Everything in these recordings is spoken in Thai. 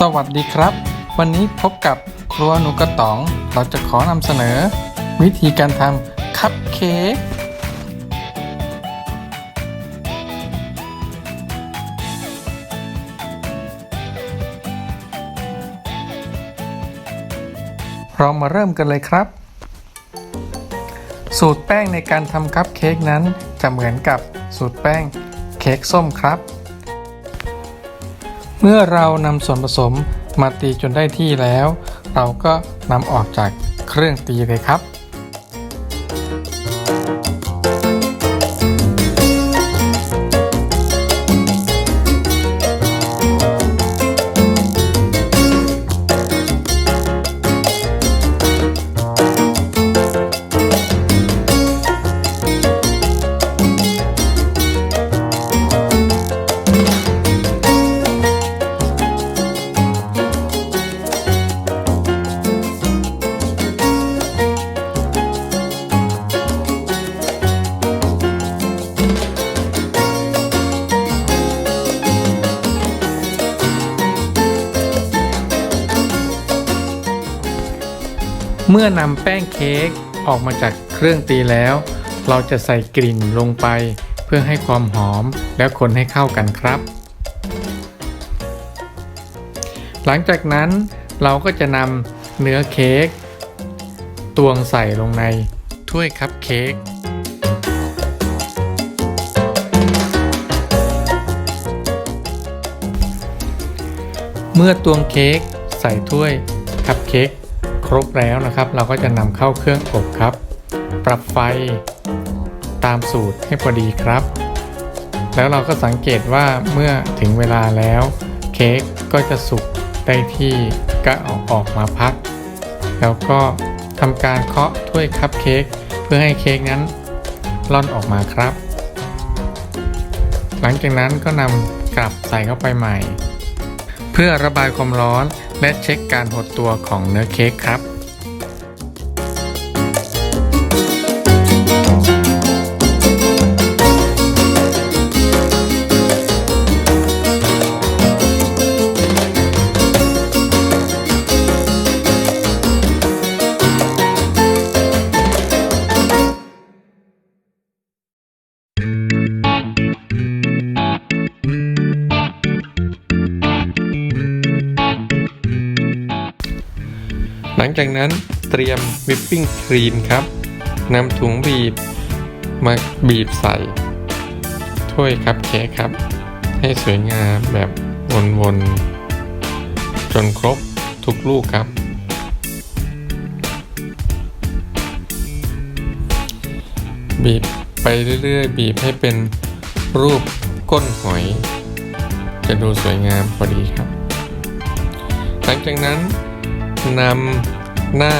สวัสดีครับ วันนี้พบกับครัวหนูกระต๋อง เราจะขอนำเสนอ วิธีการทำคัพเค้กเรามาเริ่มกันเลยครับ สูตรแป้งในการทำคัพเค้กนั้นจะเหมือนกับสูตรแป้งเค้กส้มครับ เมื่อเรานำส่วนผสมมาตีจนได้ที่แล้ว เราก็นำออกจากเครื่องตีเลยครับ เมื่อนำแป้งเค้กออกมาจากเครื่องตีแล้ว เราจะใส่กลิ่นลงไป เพื่อให้ความหอมแล้วคนให้เข้ากันครับ หลังจากนั้นเราก็จะนำเนื้อเค้กตวงใส่ลงในถ้วยคัพเค้กเมื่อตวงเค้กใส่ถ้วยคัพเค้ก ครบแล้วนะครับ เราก็จะนำเข้าเครื่องอบครับ ปรับไฟตามสูตรให้พอดีครับ แล้วเราก็สังเกตว่าเมื่อถึงเวลาแล้ว เค้กก็จะสุกได้ที่ก็เอาออกมาพัก แล้วก็ทำการเคาะถ้วยคัพเค้กเพื่อให้เค้กนั้นล่อนออกมาครับ หลังจากนั้นก็นำกลับใส่เข้าไปใหม่ เพื่อระบายความร้อน และเช็คการหดตัวของเนื้อเค้กครับ ลังจากนั้นเตรียมวิปปิ้งครีมครับนำถุงบีบมาบีบใส่ ถ้วยคัพเค้กครับ ให้สวยงามแบบวนๆ จนครบทุกลูกครับ บีบไปเรื่อยๆ บีบให้เป็นรูปก้นหอย จะดูสวยงามพอดีครับ หลังจากนั้น นำหน้า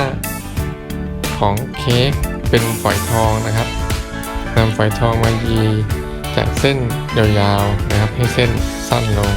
ของเค้กเป็นฝอยทองนะครับนำฝอยทองมายีจากเส้นยาวๆนะครับให้เส้นสั้นลง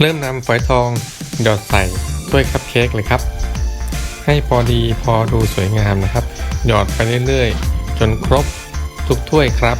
เริ่มนำฝอยทองหยอดใส่ถ้วยคัพเค้กเลยครับ ให้พอดีพอดูสวยงามนะครับ หยอดไปเรื่อยๆ จนครบทุกถ้วยครับ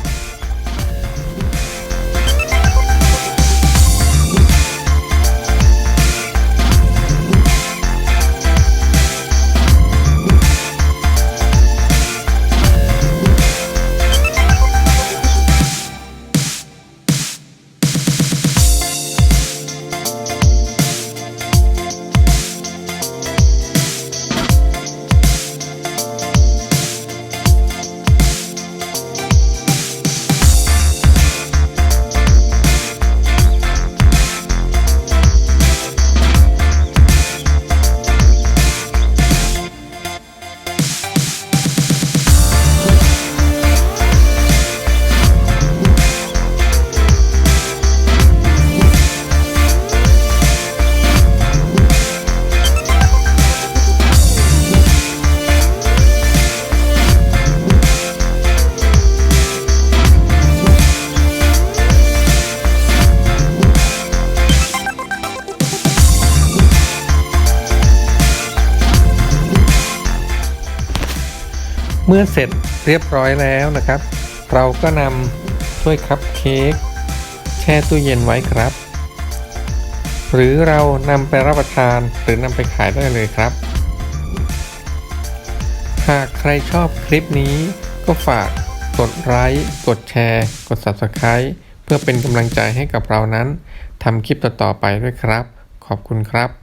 เมื่อเสร็จเรียบร้อยแล้วนะครับ เราก็นำถ้วยคัพเค้กแช่ตู้เย็นไว้ครับ หรือเรานำไปรับประทานหรือนำไปขายได้เลยครับ หากใครชอบคลิปนี้ก็ฝากกดไลค์กดแชร์ กด Subscribe เพื่อเป็นกำลังใจให้กับเรานั้นทำคลิปต่อๆไปด้วยครับ ขอบคุณครับ